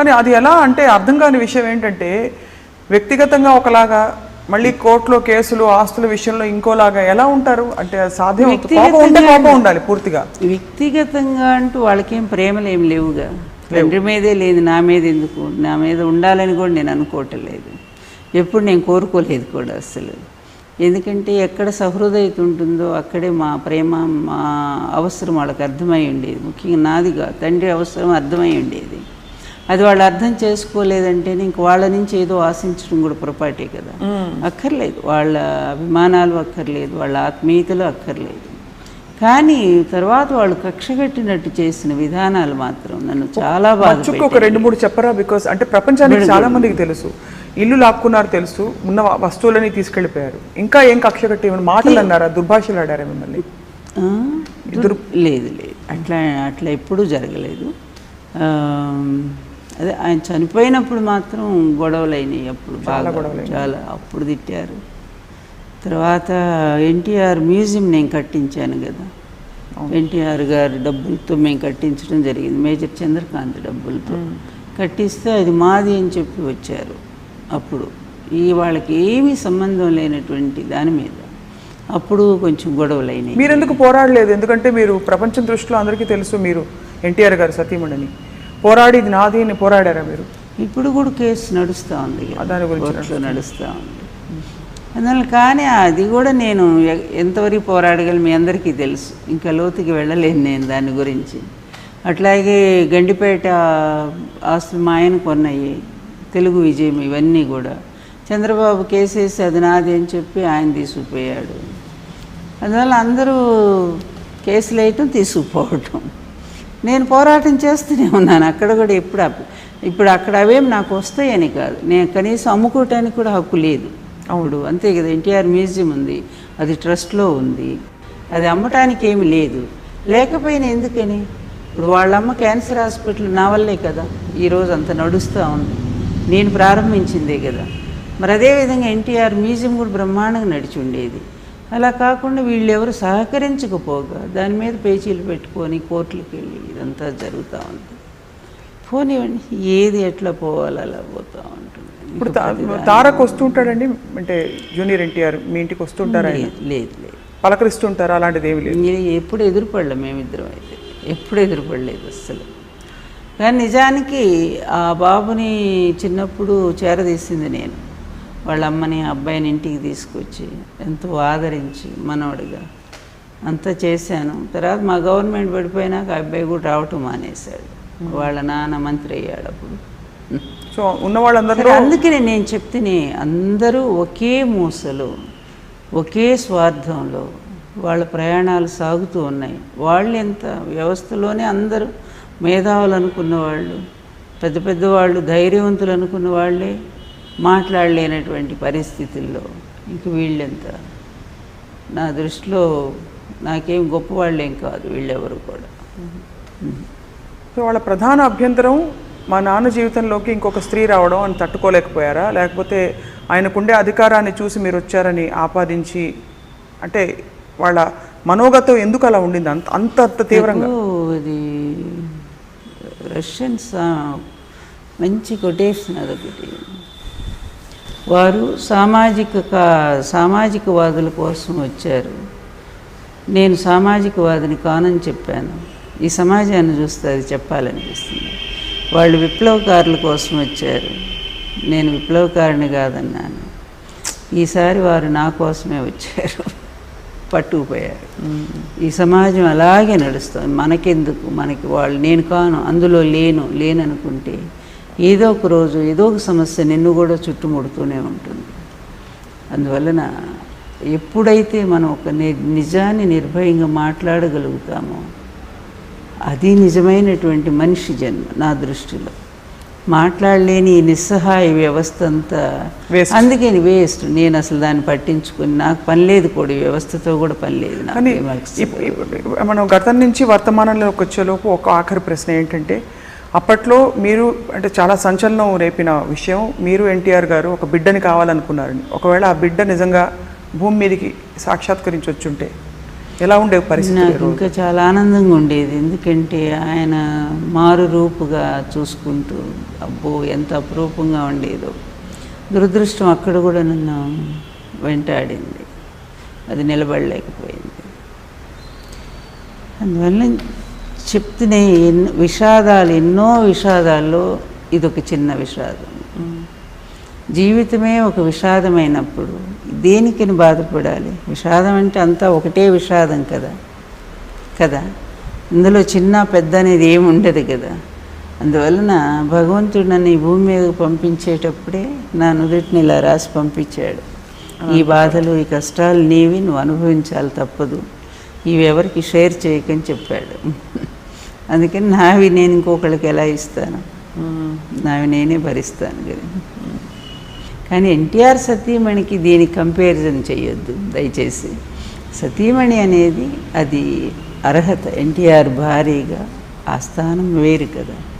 కానీ అది ఎలా అంటే అర్థం కాని విషయం ఏంటంటే వ్యక్తిగతంగా ఒకలాగా మళ్ళీ కోర్టులో కేసులు ఆస్తుల విషయంలో ఇంకోలాగా ఎలా ఉంటారు? అంటే సాధ్యం ఉంటే కోపం ఉండాలి పూర్తిగా. వ్యక్తిగతంగా అంటూ వాళ్ళకేం ప్రేమలు ఏం లేవుగా తండ్రి మీదే లేదు నా మీద ఎందుకు? నా మీద ఉండాలని కూడా నేను అనుకోవటం లేదు ఎప్పుడు నేను కోరుకోలేదు కూడా అసలు ఎందుకంటే ఎక్కడ సహృదయత ఉంటుందో అక్కడే మా ప్రేమ మా అవసరం వాళ్ళకి అర్థమై ఉండేది. ముఖ్యంగా నాదిగా తండ్రి అవసరం అర్థమై ఉండేది. అది వాళ్ళు అర్థం చేసుకోలేదంటే ఇంక వాళ్ళ నుంచి ఏదో ఆశించడం కూడా పొరపాటే కదా. అక్కర్లేదు. వాళ్ళ అభిమానాలు అక్కర్లేదు. వాళ్ళ ఆత్మీయతలు అక్కర్లేదు. కానీ తర్వాత వాళ్ళు కక్షగట్టినట్టు చేసిన విధానాలు మాత్రం నన్ను చాలా మచ్చుకు ఒక రెండు మూడు చెప్పరా? బికాస్ అంటే ప్రపంచానికి చాలా మందికి తెలుసు. ఇల్లు లాక్కున్నారు తెలుసు. ఉన్న వస్తువులని తీసుకెళ్ళిపోయారు ఇంకా ఏం కక్ష కట్టి మాటలు అన్నారా? దుర్భాషలు ఆడారా మిమ్మల్ని? లేదు లేదు. అట్లా అట్లా ఎప్పుడూ జరగలేదు. అదే ఆయన చనిపోయినప్పుడు మాత్రం గొడవలు అయినాయి అప్పుడు బాగా చాలా అప్పుడు తిట్టారు. తర్వాత ఎన్టీఆర్ మ్యూజియం నేను కట్టించాను కదా. ఎన్టీఆర్ గారి డబ్బులతో మేము కట్టించడం జరిగింది. మేజర్ చంద్రకాంత్ డబ్బులతో. కట్టిస్తే అది మాది అని చెప్పి వచ్చారు అప్పుడు. ఈ వాళ్ళకి ఏమీ సంబంధం లేనటువంటి దాని మీద. అప్పుడు కొంచెం గొడవలు అయినాయి మీరెందుకు పోరాడలేదు? ఎందుకంటే మీరు ప్రపంచం దృష్టిలో అందరికీ తెలుసు మీరు ఎన్టీఆర్ గారు సతీమణిని. పోరాడి ఇది నాది అని పోరాడారా మీరు? ఇప్పుడు కూడా కేసు నడుస్తూ ఉంది. దాని గురించి నడుస్తూ ఉంది. అందువల్ల కానీ అది కూడా నేను ఎంతవరకు పోరాడగలను మీ అందరికీ తెలుసు. ఇంకా లోతుకి వెళ్ళలేను నేను దాని గురించి. అట్లాగే గండిపేట ఆస్తులు మా ఆయన కొన్నాయి తెలుగు విజయం ఇవన్నీ కూడా. చంద్రబాబు కేసేసి అది నాది అని చెప్పి ఆయన తీసుకుపోయాడు. అందువల్ల అందరూ కేసులు వేయటం తీసుకుపోవటం. నేను పోరాటం చేస్తూనే ఉన్నాను. అక్కడ కూడా ఎప్పుడు ఇప్పుడు అక్కడ అవేం నాకు వస్తాయని కాదు. నేను కనీసం అమ్ముకోవటానికి కూడా హక్కు లేదు. అవుడు అంతే కదా ఎన్టీఆర్ మ్యూజియం ఉంది అది ట్రస్ట్లో ఉంది అది అమ్మటానికి ఏమి లేదు. లేకపోయినా ఎందుకని? ఇప్పుడు వాళ్ళమ్మ క్యాన్సర్ హాస్పిటల్ నా వల్లే కదా ఈరోజు అంత నడుస్తూ ఉంది. నేను ప్రారంభించిందే కదా. మరి అదేవిధంగా ఎన్టీఆర్ మ్యూజియం కూడా బ్రహ్మాండంగా నడిచి ఉండేది. అలా కాకుండా వీళ్ళు ఎవరు సహకరించకపోగా దాని మీద పేచీలు పెట్టుకొని కోర్టులకు వెళ్ళి ఇదంతా జరుగుతూ ఉంది పోనివ్వండి ఏది ఎట్లా పోవాలి అలా పోతూ ఉంటుంది. ఇప్పుడు తారక్ వస్తుంటాడండి? అంటే జూనియర్ ఎన్టీఆర్ మీ ఇంటికి వస్తుంటారా? లేదు లేదు పలకరిస్తుంటారా? అలాంటిది ఏమి లేదు. ఎప్పుడు ఎదురుపడలే మేమిద్దరం అయితే. ఎప్పుడు ఎదురుపడలేదు అస్సలు. కానీ నిజానికి ఆ బాబుని చిన్నప్పుడు చేరదీసింది నేను. వాళ్ళ అమ్మని అబ్బాయిని ఇంటికి తీసుకొచ్చి ఎంతో ఆదరించి మనవడిగా అంతా చేశాను. తర్వాత మా గవర్నమెంట్ పడిపోయినాక ఆ అబ్బాయి కూడా రావటం మానేశాడు. వాళ్ళ నాన్న మంత్రి అయ్యాడు అప్పుడు. సో ఉన్న వాళ్ళందరిలో సరే, అందుకనే నేను చెప్తేనే అందరూ ఒకే మూసలో ఒకే స్వార్థంలో వాళ్ళ ప్రయాణాలు సాగుతూ ఉన్నాయి. వాళ్ళు ఎంత వ్యవస్థలోనే అందరూ మేధావులు అనుకున్న వాళ్ళు పెద్ద పెద్ద వాళ్ళు ధైర్యవంతులు అనుకున్న వాళ్ళే మాట్లాడలేనటువంటి పరిస్థితుల్లో ఇంక వీళ్ళెంత? నా దృష్టిలో నాకేం గొప్పవాళ్ళేం కాదు వీళ్ళెవరు కూడా. సో వాళ్ళ ప్రధాన అభ్యంతరం మా నాన్న జీవితంలోకి ఇంకొక స్త్రీ రావడం అని తట్టుకోలేకపోయారా? లేకపోతే ఆయనకుండే అధికారాన్ని చూసి మీరు వచ్చారని ఆపాదించి అంటే వాళ్ళ మనోగతం ఎందుకు అలా ఉండింది? అంత అంత అంత తీవ్రంగా. అది రష్యన్స్ మంచి కొటేషన్ అదొకటి. వారు సామాజిక కా- సామాజికవాదుల కోసం వచ్చారు. నేను సామాజికవాదిని కానని చెప్పాను. ఈ సమాజాన్ని చూస్తే అది చెప్పాలనిపిస్తుంది. వాళ్ళు విప్లవకారుల కోసం వచ్చారు. నేను విప్లవకారిని కాదన్నాను. ఈసారి వారు నా కోసమే వచ్చారు. పట్టుకుపోయారు. ఈ సమాజం అలాగే నడుస్తుంది. మనకెందుకు? మనకి వాళ్ళు నేను కాను అందులో లేను లేననుకుంటే ఏదో ఒక రోజు ఏదో ఒక సమస్య నిన్ను కూడా చుట్టుముడుతూనే ఉంటుంది. అందువలన ఎప్పుడైతే మనం ఒక ని- నిజాన్ని నిర్భయంగా మాట్లాడగలుగుతామో అది నిజమైనటువంటి మనిషి జన్మ నా దృష్టిలో. మాట్లాడలేని ఈ నిస్సహాయ వ్యవస్థ అంతా. అందుకని వేస్ట్ నేను అసలు దాన్ని పట్టించుకుని నాకు పని లేదు కూడా ఈ వ్యవస్థతో కూడా పని లేదు మనం గతం నుంచి వర్తమానంలోకి వచ్చేలోపు ఒక ఆఖరి ప్రశ్న ఏంటంటే అప్పట్లో మీరు అంటే చాలా సంచలనం రేపిన విషయం మీరు ఎన్టీఆర్ గారు ఒక బిడ్డని కావాలనుకున్నారని. ఒకవేళ ఆ బిడ్డ నిజంగా భూమి మీదకి సాక్షాత్కరించి వచ్చుంటే ఎలా ఉండే పరిస్థితి ఇంకా చాలా ఆనందంగా ఉండేది. ఎందుకంటే ఆయన మారు రూపుగా చూసుకుంటూ అబ్బో ఎంత అపురూపంగా ఉండేదో. దురదృష్టం అక్కడ కూడా నన్ను వెంటాడింది. అది నిలబడలేకపోయింది. అందువల్ల చెప్తూనే ఎన్నో విషాదాలు ఎన్నో విషాదాల్లో ఇదొక చిన్న విషాదం. జీవితమే ఒక విషాదమైనప్పుడు దేనికని బాధపడాలి? విషాదం అంటే అంతా ఒకటే విషాదం కదా. కదా? ఇందులో చిన్న పెద్ద అనేది ఏమి ఉండదు కదా. అందువలన భగవంతుడు నన్ను ఈ భూమి మీద పంపించేటప్పుడే నా నుదుటిని ఇలా రాసి పంపించాడు. ఈ బాధలు ఈ కష్టాలు నీవి నువ్వు అనుభవించాలి తప్పదు. ఇవి ఎవరికి షేర్ చేయకని చెప్పాడు. అందుకని నావి నేను ఇంకొకళ్ళకి ఎలా ఇస్తాను? నావి నేనే భరిస్తాను కదా. కానీ ఎన్టీఆర్ సతీమణికి దీని కంపారిజన్ చేయొద్దు దయచేసి. సతీమణి అనేది అది అర్హత. ఎన్టీఆర్ భారీగా ఆ స్థానం వేరు కదా.